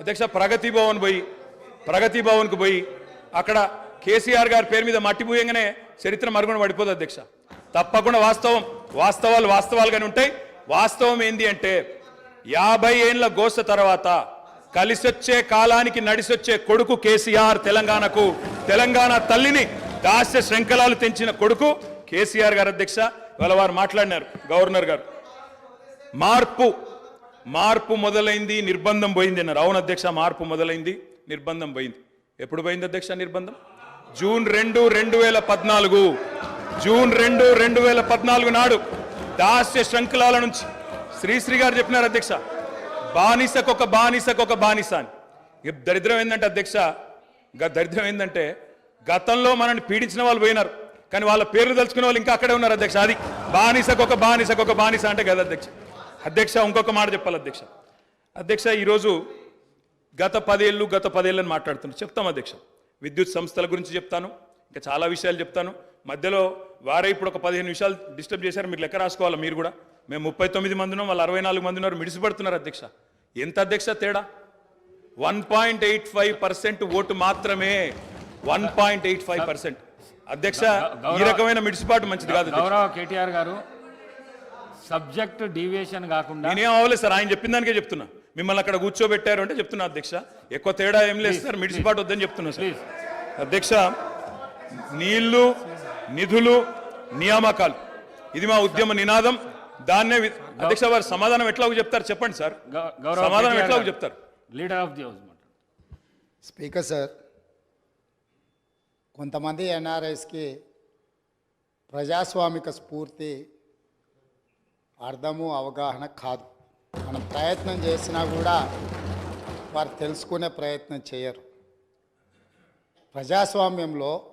అధ్యక్ష ప్రగతి భవన్ పోయి ప్రగతి భవన్కు పోయి అక్కడ కేసీఆర్ గారి పేరు మీద మట్టిపోయంగానే చరిత్ర మరుగున పడిపోదు అధ్యక్ష. తప్పకుండా వాస్తవం వాస్తవాలు వాస్తవాలుగానే ఉంటాయి. వాస్తవం ఏంది అంటే యాభై ఏండ్ల గోస తర్వాత కలిసొచ్చే కాలానికి నడిసొచ్చే కొడుకు కేసీఆర్ తెలంగాణకు తెలంగాణ తల్లిని దాస్య శృంఖలాలు తెంచిన కొడుకు కేసీఆర్ గారు అధ్యక్ష. ఇవాళ వారు మాట్లాడినారు గవర్నర్ గారు. మార్పు మార్పు మొదలైంది నిర్బంధం పోయింది అన్నారు. అవును అధ్యక్ష మార్పు మొదలైంది నిర్బంధం పోయింది. ఎప్పుడు పోయింది అధ్యక్ష నిర్బంధం? జూన్ రెండు రెండు వేల పద్నాలుగు. జూన్ రెండు రెండు వేల పద్నాలుగు నాడు దాస్య శృంఖలాల నుంచి శ్రీశ్రీ గారు చెప్పినారు అధ్యక్ష బానిసకొక బానిసకొక బానిస అని. దరిద్రం ఏంటంటే అధ్యక్ష గ- దరిద్రం ఏంటంటే గతంలో మనల్ని పీడించిన వాళ్ళు పోయినారు కానీ వాళ్ళ పేర్లు తలుచుకునే వాళ్ళు ఇంకా అక్కడే ఉన్నారు అధ్యక్ష. అది బానిసకొక బానిసకొక బానిస అంటే కదా అధ్యక్ష. అధ్యక్ష ఇంకొక మాట చెప్పాలి అధ్యక్ష. అధ్యక్ష ఈరోజు గత పదేళ్ళు గత పదేళ్ళని మాట్లాడుతున్నారు చెప్తాం అధ్యక్ష. విద్యుత్ సంస్థల గురించి చెప్తాను. ఇంకా చాలా విషయాలు చెప్తాను. మధ్యలో వారే ఇప్పుడు ఒక పదిహేను విషయాలు డిస్టర్బ్ చేశారు. మీరు లెక్క రాసుకోవాలి? మీరు కూడా. మేము ముప్పై తొమ్మిది మంది ఉన్నాం. వాళ్ళు అరవై నాలుగు మంది ఉన్నారు. మిడిసిపడుతున్నారు అధ్యక్ష. ఎంత అధ్యక్ష తేడా? One point eight five percent vote మాత్రమే. One point eight five percent. అధ్యక్ష ఈ రకమైన మిడిసిపాటు మంచిది కాదు. గౌరవ కేటీఆర్ గారు సబ్జెక్ట్ డీవియేషన్ కాకుండా నేనేం అవ్వలేదు సార్ ఆయన చెప్పిన దానికే చెప్తున్నా. మిమ్మల్ని అక్కడ కూర్చోబెట్టారు అంటే చెప్తున్నా అధ్యక్ష. ఎక్కువ తేడా ఏం లేదు సార్ మిడిసిపాటు వద్దని చెప్తున్నా సార్. అధ్యక్ష నీళ్ళు నిధులు నియామకాలు. ఇది మా ఉద్యమ నినాదం. దాన్నే అధ్యక్ష వారు సమాధానం ఎట్లా చెప్తారు చెప్పండి సార్. సమాధానం ఎట్లా చెప్తారు. లీడర్ ఆఫ్ ది హౌస్ మాట స్పీకర్ సార్ కొంతమంది ఎన్ఆర్ఐస్కి ప్రజాస్వామిక స్ఫూర్తి అర్థము అవగాహన కాదు. మనం ప్రయత్నం చేసినా కూడా వారు తెలుసుకునే ప్రయత్నం చేయరు. ప్రజాస్వామ్యంలో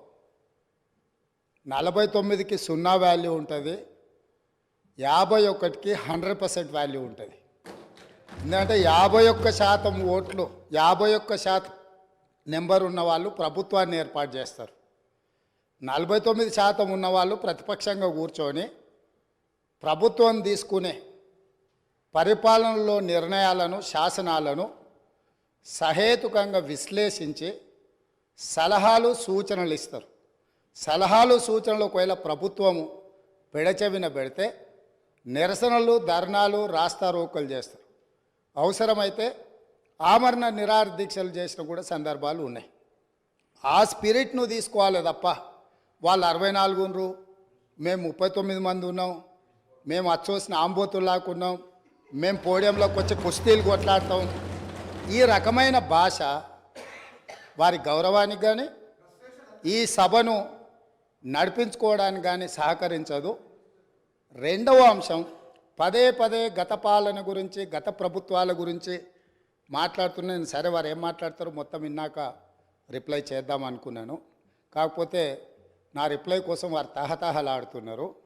నలభై తొమ్మిదికి సున్నా వాల్యూ ఉంటుంది. యాభై ఒకటికి హండ్రెడ్ పర్సెంట్ వాల్యూ ఉంటుంది. ఎందుకంటే యాభై ఒక్క శాతం ఓట్లు యాభై ఒక్క శాతం నెంబర్ ఉన్న వాళ్ళు ప్రభుత్వాన్ని ఏర్పాటు చేస్తారు. నలభై తొమ్మిది శాతం ఉన్నవాళ్ళు ప్రతిపక్షంగా కూర్చొని ప్రభుత్వం తీసుకునే పరిపాలనలో నిర్ణయాలను శాసనాలను సహేతుకంగా విశ్లేషించి సలహాలు సూచనలు ఇస్తారు. సలహాలు సూచనలు ఒకవేళ ప్రభుత్వము పెడచెవిన పెడితే నిరసనలు ధర్నాలు రాస్తారోకలు చేస్తారు. అవసరమైతే ఆమరణ నిరాహార దీక్షలు చేసిన కూడా సందర్భాలు ఉన్నాయి. ఆ స్పిరిట్ను తీసుకోవాలి తప్ప వాళ్ళు అరవై నాలుగు మేము ముప్పై తొమ్మిది మంది ఉన్నాం మేము అచ్చోసిన ఆంబోతులు మేము పోడియంలోకి వచ్చి కుస్తీలు కొట్లాడతాం. ఈ రకమైన భాష వారి గౌరవానికి కానీ ఈ సభను నడిపించుకోవడానికి కానీ సహకరించదు. రెండవ అంశం పదే పదే గత పాలన గురించి గత ప్రభుత్వాల గురించి మాట్లాడుతున్నాను సరే వారు ఏం మాట్లాడతారో మొత్తం విన్నాక రిప్లై చేద్దాం అనుకున్నాను. కాకపోతే నా రిప్లై కోసం వారు తహతహలాడుతున్నారు.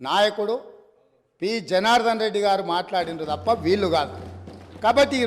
నాయకుడు పి. జనార్దన్ రెడ్డి గారు మాట్లాడినారు తప్ప వీళ్ళు కాదు. కాబట్టి